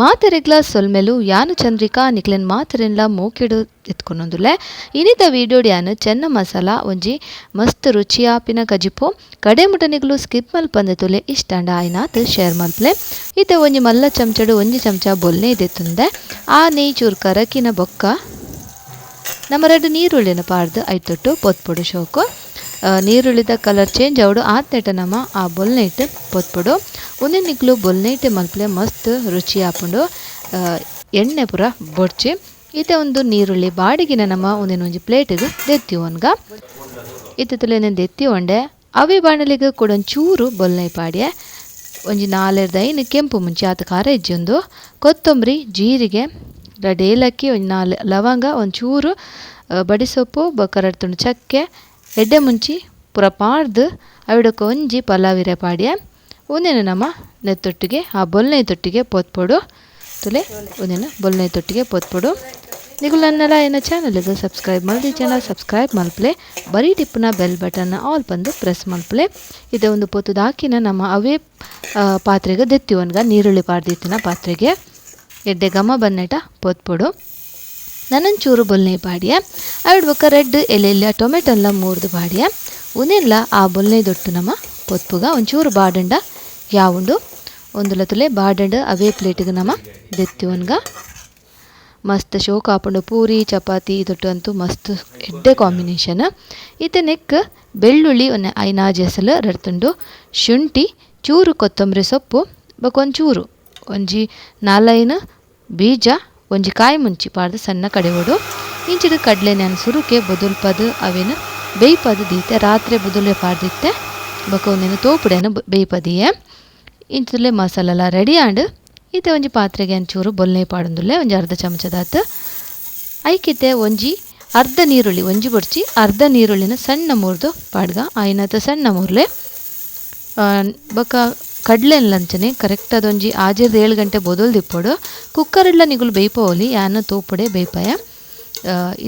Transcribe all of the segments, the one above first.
ಮಾತೆರೆಗ್ಲ ಸೊಲ್ಮೆಲು, ಯಾನು ಚಂದ್ರಿಕಾ, ನಿಕ್ಲೆನ್ ಮಾತೆರೆನ್ಲ ಮೋಕೆಡು ಎತ್ಕೊಂಡೊಂದುಲೆ ಇನಿತ ವೀಡಿಯೋಡ್ ಯಾನು ಚೆನ್ನ ಮಸಾಲ ಒಂಜಿ ಮಸ್ತ್ ರುಚಿಯಾಪಿನ ಕಜಿಪು ಕಡೆ ಮುಟನಿಗಳು ನಿಕ್ಲು ಸ್ಕಿಪ್ ಮಲ್ಪಂದೆ ತುಲೆ ಇಷ್ಟಂಡ ಆಯ್ನಾತ್ ಶೇರ್ ಮಲ್ಪಲೆ ಈತ ಒಂಜಿ ಮಲ್ಲ ಚಮಚಡು, ಒಂಜಿ ಚಮಚ ಬೊಲ್ನೆ ಇದೆತ್ತುಂದೆ. ಆ ನೆಯ್ ಚೂರು ಕರಕಿನ ಬೊಕ್ಕ ನಮ್ಮ ರಡ್ಡು ನೀರುಳ್ಳಿನ ಪಾಡ್ದು ಐತೊಟ್ಟು ಪೊತ್ಪುಡು ಶೋಕು. ನೀರುಳ್ಳಿದ ಕಲರ್ ಚೇಂಜ್ ಅವಡು ಆತ್ನೆಟ ನಮ್ಮ ಆ ಬೊಲ್ನೈಟ್ ಪೊತ್ಪೊಡು. ಒಂದೇ ಬೊಲ್ನೈಟೆ ಮಲ್ಪಲೆ ಮಸ್ತ್ ರುಚಿ ಆಪುಂಡು ಎಣ್ಣೆ ಪೂರ ಬೊಡ್ಚಿ, ಇತ್ತೆ ಒಂದು ನೀರುಳ್ಳಿ ಬಾಡಿಗಿನ ನಮ್ಮ ಒಂದಿನ ಒಂಜಿ ಪ್ಲೇಟಿಗೆ ದೆತ್ತಿ ಒನ್ಗ ಇತ್ತಲೆ ದೆತ್ತಿ ಒಂಡೆ ಅವಿ ಬಾಣಲಿಗೆ ಕೂಡ ಒಂಚೂರು ಬೊಲ್ನೈ ಪಾಡ್ಯೆ, ಒಂಜಿ ನಾಲೆರ್ದ ಐನು ಕೆಂಪು ಮುಂಚಿ ಆತ ಖಾರ ಇಜ್ಜೊಂದು ಕೊತ್ತಂಬರಿ, ಜೀರಿಗೆ, ರಡ್ಡ್ ಏಲಕ್ಕಿ ಒಂದು ನಾಲ್, ಲವಂಗ ಒಂಚೂರು ಚೂರು ಬಡಿಸೊಪ್ಪು, ಬಕರಡ್ ತುಂಡು ಚಕ್ಕೆ, ಎಡ್ಡೆ ಮುಂಚಿ ಪೂರ ಪಾಡ್ದು ಅವಿಡಕ್ಕೆ ಒಂಜಿ ಪಲಾವಿರೆ ಪಾಡ್ಯ. ಒಂದಿನ ನಮ್ಮ ನೆತ್ತೊಟ್ಟಿಗೆ ಆ ಬೊಲ್ನೆ ತೊಟ್ಟಿಗೆ ಪೋತ್ಪಡು. ತುಲೆ ಒಂದಿನ ಬೊಲ್ನೆ ತೊಟ್ಟಿಗೆ ಪೋತ್ಪಡು. ನೀವು ನನ್ನೆಲ್ಲ ಏನ ಚಾನಲ್ಗೆ ಸಬ್ಸ್ಕ್ರೈಬ್ ಮಾಡಿ ಚಾನಲ್ ಸಬ್ಸ್ಕ್ರೈಬ್ ಮಲ್ಪಲೆ. ಬರೀ ಟಿಪ್ಪುನ ಬೆಲ್ ಬಟನ್ ಆಲ್ ಬಂದು ಪ್ರೆಸ್ ಮಲ್ಪಲೆ. ಇದೆ ಒಂದು ಪೊತ್ತು ಹಾಕಿನ ನಮ್ಮ ಅವೇ ಪಾತ್ರೆಗೆ ದೆತ್ತಿವನ್ಗ ನೀರುಳ್ಳಿ ಪಾಡ್ದಿತ್ತಿನ ಪಾತ್ರೆಗೆ. ಎಡ್ಡೆ ಘಮ ಬನ್ನೆಟ ನನ್ನ ಒಂಚೂರು ಬೊಲ್ನೆ ಪಾಡ್ಯ. ಅವಿಡ್ಬೇಕ ರೆಡ್ ಎಲೆಲ್ಲ ಟೊಮೆಟೊಲ್ಲ ಮೂರ್ದು ಬಾಡಿಯ ಉನೆಲ್ಲ ಆ ಬೊಲ್ನೆ ದೊಟ್ಟು ನಮ್ಮ ಪೊತ್ಪುಗ ಒಂಚೂರು ಬಾಡಂಡ. ಯಾವುಂಡು ಒಂದುಲ ತುಲೆ ಬಾಡಂಡ ಅವೇ ಪ್ಲೇಟಿಗೆ ನಮ್ಮ ದೆತ್ತಿವನ್ಗ ಮಸ್ತ್ ಶೋ ಹಾಪುಂಡು ಪೂರಿ, ಚಪಾತಿ, ಇದೊಟ್ಟು ಅಂತೂ ಮಸ್ತ್ ಎಡ್ಡೆ ಕಾಂಬಿನೇಷನ್. ಇತ್ತೆ ನೆಕ್ ಬೆಳ್ಳುಳ್ಳಿ ಒಂದೆ ಐನಾಜಿ ಹೆಸಲು ರಡ್ತುಂಡು. ಶುಂಠಿ, ಚೂರು ಕೊತ್ತಂಬರಿ ಸೊಪ್ಪು ಬಕೊಂಚೂರು ಒಂಜಿ ನಾಲೈನ್ ಬೀಜ, ಒಂಜಿ ಕಾಯಿ ಮುಂಚಿ ಪಾಡ್ದು ಸಣ್ಣ ಕಡೆವಡು ಇಂಚಿಡು ಕಡ್ಲೆ ನಾನು ಸುರುಕೆ ಬೊದುಲ್ಪದು ಅವೇನು ಬೇಯ್ಪದು ದೀತೆ. ರಾತ್ರಿ ಬದುಲೆ ಪಾಡ್ದಿತ್ತೆ. ಬೊಕ ಒಂದೇನು ತೋಪುಡೆನು ಬೇಯ್ಪದಿಯೇ ಇಂಚುಲೆ ಮಸಾಲೆಲ್ಲ ರೆಡಿ ಆಂಡ್ ಇತ್ತೆ ಒಂಜಿ ಪಾತ್ರೆಗೆ ಅಂಚೂರು ಬೊಲ್ನೆ ಪಾಡೊಂದುಲ್ಲೆ ಒಂಜಿ ಅರ್ಧ ಚಮಚದಾತ್ ಐಕಿತ್ತೆ ಒಂಜಿ ಅರ್ಧ ನೀರುಳ್ಳಿ, ಒಂಜಿ ಬೊಡ್ಚಿ ಅರ್ಧ ನೀರುಳ್ಳಿನ ಸಣ್ಣ ಮುರ್ದು ಪಾಡ್ಗ ಆಯ್ನತ ಸಣ್ಣ ಮುರ್ಲೆ. ಬೊಕ ಕಡ್ಲೆನ್ ಲಂಚನೆ ಕರೆಕ್ಟ್ ಅದೊಂಜಿ ಆಜೇರ್ದು ಏಳು ಗಂಟೆ ಬೊದಲ್ ದಿಪ್ಪೊಡು ಕುಕ್ಕರ್ಲ ನಿಗುಲು ಬೇಯ್ಪೋಲಿ ಯಾನ ತೋಪುಡೆ ಬೇಯ್ಪಯ.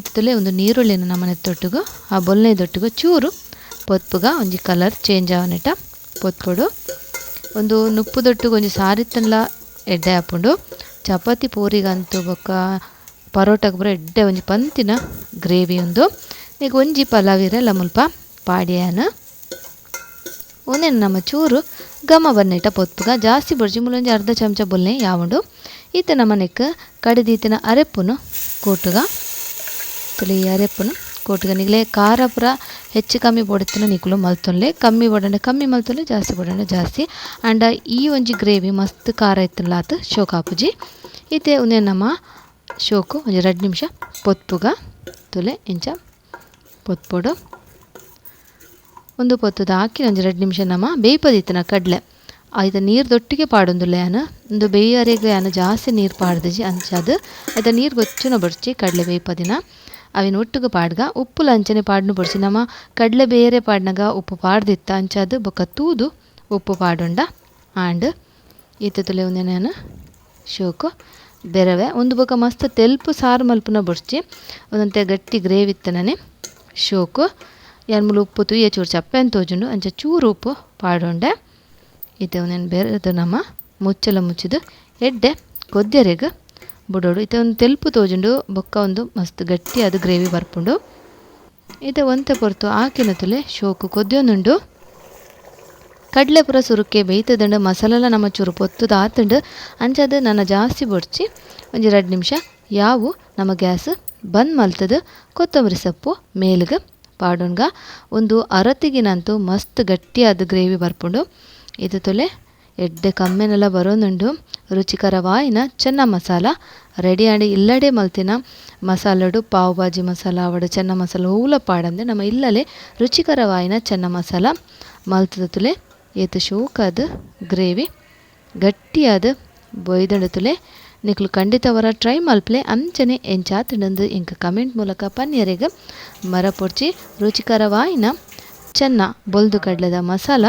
ಇತ್ತಲೆ ಒಂದು ನೀರುಳ್ಳಿನ ನಮ್ಮನೆ ತೊಟ್ಟುಗು, ಆ ಬೊಲ್ನೆ ದೊಟ್ಟಿಗು ಚೂರು, ಪೊತ್ಪುಗ, ಒಂಜಿ ಕಲರ್ ಚೇಂಜ್ ಆವನೆಟ ಪೊತ್ಪೊಡು ಒಂದು ನುಪ್ಪು ದೊಟ್ಟಿಗೆ ಒಂಜಿ ಸಾರಿತ್ತನ್ಲ ಎಡ್ಡೆ ಹಾಪುಂಡು ಚಪಾತಿ ಪೂರಿಗಂತೂ ಬೊಕ್ಕ ಪರೋಟಕ್ಕೆ ಬರೋ ಎಡ್ಡೆ ಒಂಜಿ ಪಂತಿನ ಗ್ರೇವಿ ಒಂದು. ಈಗ ಒಂಜಿ ಪಲಾವ್ ಇರಲ್ಲ ಮುಲ್ಪ ಪಾಡ್ಯಾನ. ಒಂದೇನು ನಮ್ಮ ಚೂರು ಘಮ ಬನ್ನಿಟ್ಟ ಪೊತ್ತುಗ ಜಾಸ್ತಿ ಬೊಡ್ಜಿ ಮುಲೊಂಜಿ ಅರ್ಧ ಚಮಚ ಬೊಲ್ಲೆ ಯಾವುಂಡು. ಈತ ನಮ್ಮನೆಕ್ ಕಡಿದೀತಿನ ಅರೆಪ್ಪುನು ಕೂಟುಗ. ತುಳಿ ಅರೆಪ್ಪುನು ಕೂಟುಗ ನಿಗ್ಲೆ ಖಾರ ಪುರ ಹೆಚ್ಚು ಕಮ್ಮಿ ಬೊಡೆತಿನ ನಿಕ್ಲು ಮಲ್ತೊನ್ಲೆ. ಕಮ್ಮಿ ಬೊಡಂಡೆ ಕಮ್ಮಿ ಮಲ್ತೊನ್ಲೆ, ಜಾಸ್ತಿ ಬೊಡಂಡೆ ಜಾಸ್ತಿ. ಆಂಡ ಈ ಒಂಜಿ ಗ್ರೇವಿ ಮಸ್ತ್ ಖಾರ ಇತ್ತಲ್ಲ ಶೋಕಾಪುಜಿ. ಇತ್ತೆ ಒಂದೇ ನಮ್ಮ ಶೋಕು, ಒಂಜಿ ಎರಡು ನಿಮಿಷ. ಪೊತ್ತುಗ, ತುಲೆ, ಇಂಚ, ಪೊತ್ಪೊಡು. ಒಂದು ಪೊತ್ತುದ ಹಾಕಿ ಒಂದು ಎರಡು ನಿಮಿಷ ನಮ್ಮ ಬೇಯ್ಪದಿತ್ತನ ಕಡಲೆ. ಆಯ್ತು ನೀರು ದೊಟ್ಟಿಗೆ ಪಾಡೊಂದುಲ್ಲೆ ಯಾನು. ಒಂದು ಬೇಯರೆಗೆ ಯಾನು ಜಾಸ್ತಿ ನೀರು ಪಾಡ್ದಿ ಅಂಚದು ಆಯ್ತು ನೀರು ಗೊಚ್ಚುನ ಬಡ್ಚಿ ಕಡಲೆ ಬೇಯ್ಪದಿನ. ಅವಿನ ಒಟ್ಟಿಗೆ ಪಾಡ್ಗ, ಉಪ್ಪು ಲಂಚನೆ ಪಾಡ್ನು ಬಡ್ಸಿ. ನಮ್ಮ ಕಡಲೆ ಬೇರೆ ಪಾಡ್ನಾಗ ಉಪ್ಪು ಪಾಡ್ದಿತ್ತ ಅಂಚದು ಬೊಕ್ಕ ತೂದು ಉಪ್ಪು ಪಾಡುಂಡ. ಆಂಡ್ ಈತ ತುಲೆ ನಾನು ಶೋಕು. ಬೆರವೆ. ಒಂದು ಬೊಕ ಮಸ್ತ್ ತೆಲ್ಪು ಸಾರು ಮಲ್ಪನ ಬಡ್ಚಿ ಒಂದಂತೆ ಗಟ್ಟಿ ಗ್ರೇವಿ ಇತ್ತನೇ ಶೋಕು. ಎನ್ಮೂಲು ಉಪ್ಪು ತುಯ್ಯ ಚೂರು ಚಪ್ಪೆನ್ ತೋಜುಂಡು. ಅಂಚ ಚೂರು ಉಪ್ಪು ಪಾಡೊಂಡೆ. ಇತ್ತೆ ಒಂದೇನು ಬೆರೆದು ನಮ್ಮ ಮುಚ್ಚಲ ಮುಚ್ಚಿದು ಎಡ್ಡೆ ಕೊದ್ದೆರೆಗ್ ಬುಡೋಡು. ಇತ್ತೆ ಒಂದು ತೆಲ್ಪು ತೋಜುಂಡು, ಬೊಕ್ಕ ಒಂದು ಮಸ್ತ್ ಗಟ್ಟಿ ಅದು ಗ್ರೇವಿ ಬರ್ಪುಂಡು. ಇತ್ತೆ ಒಂತೆ ಪೊರ್ತು ಆಕಿನ ತುಲೆ ಶೋಕು ಕೊದ್ದೊಂದುಂಡು ಕಡಲೆ ಪುರ ಸುರುಕೆ ಬೇಯ್ತದಂಡು, ಮಸಾಲೆಲ್ಲ ನಮ್ಮ ಚೂರು ಪೊತ್ತುದ ಆತುಂಡು. ಅಂಚದು ನನ್ನ ಜಾಸ್ತಿ ಬೊಡ್ಚಿ ಒಂಜಿ ಎರಡು ನಿಮಿಷ, ಯಾವು ನಮ್ಮ ಗ್ಯಾಸ್ ಬಂದ್ ಮಲ್ತದ, ಕೊತ್ತಂಬರಿ ಸೊಪ್ಪು, ಮೇಲ್ಗೆ, ಪಾಡೋಣ್ಗ, ಒಂದು ಅರತಿಗಿನಂತೂ ಮಸ್ತ್ ಗಟ್ಟಿಯಾದ ಗ್ರೇವಿ ಬರ್ಪುಂಡು. ಇದು ತೊಲೆ ಎಡ್ಡೆ ಕಮ್ಮೆನೆಲ್ಲ ಬರೋನುಂಡು ರುಚಿಕರವಾಯಿನ ಚೆನ್ನ ಮಸಾಲ ರೆಡಿ ಆಡಿ ಇಲ್ಲಡೆ ಮಲ್ತಿನ ಮಸಾಲಡು ಪಾವ್ ಭಾಜಿ ಮಸಾಲ, ಅವಡು ಚೆನ್ನ ಮಸಾಲ, ಹೂಲ ಪಾಡಂದೆ ನಮ್ಮ ಇಲ್ಲಲೆ ರುಚಿಕರವಾಯಿನ ಚೆನ್ನ ಮಸಾಲ, ಮಲ್ತದ ತುಲೆ ಏತು ಶೋಕಾದ ಗ್ರೇವಿ, ಗಟ್ಟಿಯಾದ ಬೊಯ್ದಂಡ ತುಲೆ ನಿಕ್ಲು ಖಂಡಿತವರ ಟ್ರೈ ಮಲ್ಪ್ಲೆ ಅಂಚನೆ ಎಂಚಾತಿನಂದು ಇಂಕ ಕಮೆಂಟ್ ಮೂಲಕ ಪನ್ಯರೆಗೆ ಮರಪೊಡ್ಚಿ ರುಚಿಕರವಾಯಿನ ಚೆನ್ನ ಬೊಲ್ದು ಕಡ್ಲದ ಮಸಾಲ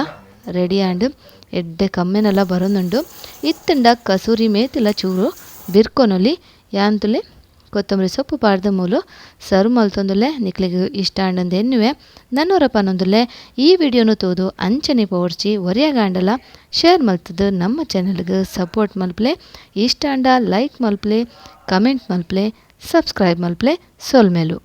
ರೆಡಿ ಆಂಡ್ ಎಡ್ಡೆ ಕಮ್ಮೆನೆಲ್ಲ ಬರೋನುಂಡು. ಇತ್ತಂಡ ಕಸೂರಿ ಮೇತಿಲ ಚೂರು, ಬಿರ್ಕೊನೊಲಿ, ಯಾಂತುಲಿ, ಕೊತ್ತಂಬರಿ ಸೊಪ್ಪು ಪಾಡ್ದ ಮೂಲು ಸರ್ವ್ ಮಲ್ತೊಂದುಲೆ ನಿಕ್ಲಿಗೆ ಇಷ್ಟ ಆಂಡಂದು ಎನ್ನುವೆ. ನನ್ನೂರ ಪನ್ನೊಂದುಲ್ಲೆ ಈ ವಿಡಿಯೋನು ತೋದು ಅಂಚನೆ ಪೋಡ್ಚಿ, ಒರಿಯಗಾಂಡಲ, ಶೇರ್ ಮಲ್ತದು ನಮ್ಮ ಚಾನಲ್ಗೆ ಸಪೋರ್ಟ್ ಮಲ್ಪ್ಲೆ, ಇಷ್ಟ ಆಂಡ ಲೈಕ್ ಮಲ್ಪ್ಲೆ, ಕಮೆಂಟ್ ಮಲ್ಪ್ಲೆ, ಸಬ್ಸ್ಕ್ರೈಬ್ ಮಲ್ಪ್ಲೆ, ಸೊಲ್ಮೆಲು.